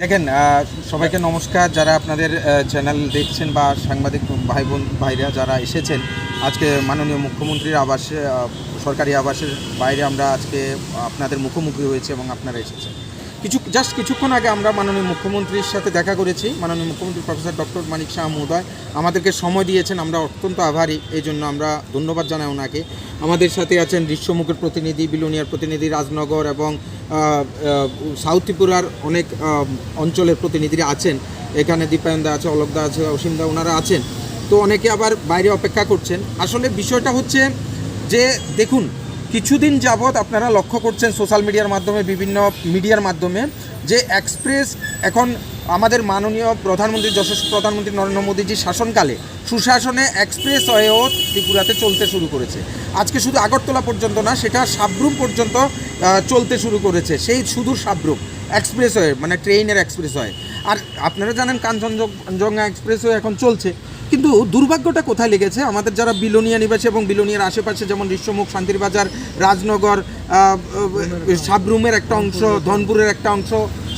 দেখেন সবাইকে নমস্কার। যারা আপনাদের চ্যানেল দেখছেন বা সাংবাদিক ভাই বোন, ভাইরা যারা এসেছেন, আজকে মাননীয় মুখ্যমন্ত্রীর আবাসে সরকারি আবাসের বাইরে আমরা আজকে আপনাদের মুখোমুখি হয়েছে এবং আপনারা এসেছেন। কিছু জাস্ট কিছুক্ষণ আগে আমরা মাননীয় মুখ্যমন্ত্রীর সাথে দেখা করেছি। মাননীয় মুখ্যমন্ত্রী প্রফেসর ডক্টর মানিক শাহ মহোদয় আমাদেরকে সময় দিয়েছেন, আমরা অত্যন্ত আভারী, এই জন্য আমরা ধন্যবাদ জানাই ওনাকে। আমাদের সাথে আছেন দৃশ্যমুখের প্রতিনিধি, বিলোনিয়ার প্রতিনিধি, রাজনগর এবং সাউথ ত্রিপুরার অনেক অঞ্চলের প্রতিনিধিরা আছেন। এখানে দীপায়নদা আছে অলোকদা আছে অসীমদা ওনারা আছেন। তো অনেকে আবার বাইরে অপেক্ষা করছেন। আসলে বিষয়টা হচ্ছে যে, দেখুন কিছুদিন যাবৎ আপনারা লক্ষ্য করছেন সোশ্যাল মিডিয়ার মাধ্যমে, বিভিন্ন মিডিয়ার মাধ্যমে, যে এক্সপ্রেস এখন আমাদের মাননীয় প্রধানমন্ত্রী, যশস্বী প্রধানমন্ত্রী নরেন্দ্র মোদীজির শাসনকালে সুশাসনে এক্সপ্রেস ওয়েও ত্রিপুরাতে চলতে শুরু করেছে। আজকে শুধু আগরতলা পর্যন্ত না, সেটা সাবরুম পর্যন্ত চলতে শুরু করেছে। সেই সুদূর সাবরুম এক্সপ্রেসওয়ে মানে ট্রেনের এক্সপ্রেসওয়ে আর আপনারা জানেন কাঞ্চনজঙ্ঘা এক্সপ্রেসওয়ে এখন চলছে। কিন্তু দুর্ভাগ্যটা কোথায় লেগেছে? আমাদের যারা বিলোনিয়া নিবাসী এবং বিলোনিয়ার আশেপাশে যেমন ঋষ্যমুখ শান্তিরবাজার, রাজনগর সাবরুমের একটা অংশ, ধনপুরের একটা অংশ,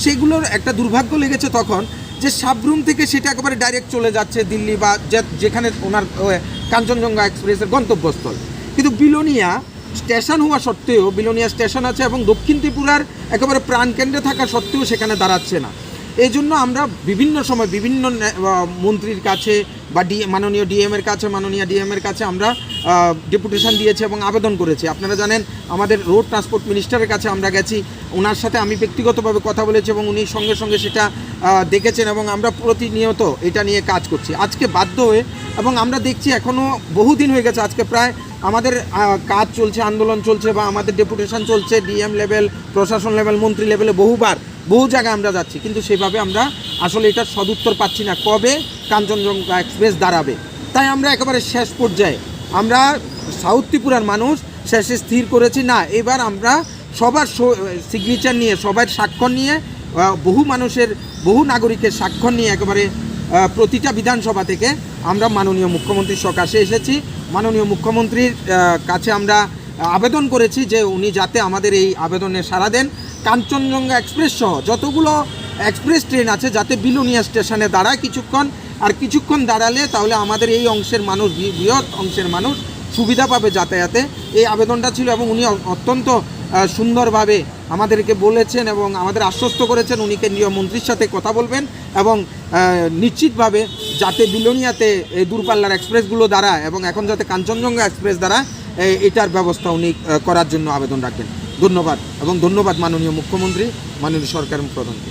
সেগুলোর একটা দুর্ভাগ্য লেগেছে তখন যে সাবরুম থেকে সেটা একেবারে ডাইরেক্ট চলে যাচ্ছে দিল্লি বা যেখানে ওনার কাঞ্চনজঙ্ঘা এক্সপ্রেসের গন্তব্যস্থল। কিন্তু বিলোনিয়া স্টেশন হওয়া সত্ত্বেও, বিলোনিয়া স্টেশন আছে এবং দক্ষিণ ত্রিপুরার একেবারে প্রাণকেন্দ্রে থাকা সত্ত্বেও সেখানে দাঁড়াচ্ছে না। এই জন্য আমরা বিভিন্ন সময় বিভিন্ন মন্ত্রীর কাছে বা ডি মাননীয় ডিএম এর কাছে, মাননীয় ডিএম এর কাছে আমরা ডেপুটেশন দিয়েছি এবং আবেদন করেছি। আপনারা জানেন, আমাদের রোড ট্রান্সপোর্ট মিনিস্টারের কাছে আমরা গেছি। ওনার সাথে আমি ব্যক্তিগতভাবে কথা বলেছি এবং উনি সঙ্গে সঙ্গে সেটা দেখেছেন এবং আমরা প্রতিনিয়ত এটা নিয়ে কাজ করছি। আজকে বাধ্য হয়ে এবং আমরা দেখছি এখনও বহুদিন হয়ে গেছে, আজকে প্রায় আমাদের কাজ চলছে, আন্দোলন চলছে বা আমাদের ডেপুটেশন চলছে ডিএম লেভেল প্রশাসন লেভেল মন্ত্রী লেভেলে বহুবার, বহু জায়গায় আমরা যাচ্ছি। কিন্তু সেভাবে আমরা আসলে এটার সদুত্তর পাচ্ছি না, কবে কাঞ্চনজঙ্ঘা এক্সপ্রেস দাঁড়াবে। তাই আমরা একেবারে শেষ পর্যায়ে, আমরা সাউথ ত্রিপুরার মানুষ, শেষে স্থির করেছি, না, এবার আমরা সবার সিগনেচার নিয়ে, সবার স্বাক্ষর নিয়ে বহু মানুষের, বহু নাগরিকের স্বাক্ষর নিয়ে একেবারে প্রতিটা বিধানসভা থেকে আমরা মাননীয় মুখ্যমন্ত্রীর সকাশে এসেছি। মাননীয় মুখ্যমন্ত্রীর কাছে আমরা আবেদন করেছি যে উনি যাতে আমাদের এই আবেদনে সাড়া দেন। কাঞ্চনজঙ্ঘা এক্সপ্রেস সহ যতগুলো এক্সপ্রেস ট্রেন আছে, যাতে বিলুনিয়া স্টেশনে দাঁড়ায় কিছুক্ষণ। আর কিছুক্ষণ দাঁড়ালে তাহলে আমাদের এই অংশের মানুষ বৃহৎ অংশের মানুষ সুবিধা পাবে যাতায়াতে। এই আবেদনটা ছিল এবং উনি অত্যন্ত সুন্দরভাবে আমাদেরকে বলেছেন এবং আমাদের আশ্বস্ত করেছেন। উনি কেন্দ্রীয় মন্ত্রীর সাথে কথা বলবেন এবং নিশ্চিতভাবে যাতে বিলোনিয়াতে এই দূরপাল্লার এক্সপ্রেসগুলো দ্বারা এবং এখন যাতে কাঞ্চনজঙ্ঘা এক্সপ্রেস দ্বারা এটার ব্যবস্থা উনি করার জন্য আবেদন রাখবেন ধন্যবাদ এবং ধন্যবাদ মাননীয় মুখ্যমন্ত্রী, মাননীয় সরকার প্রধানকে।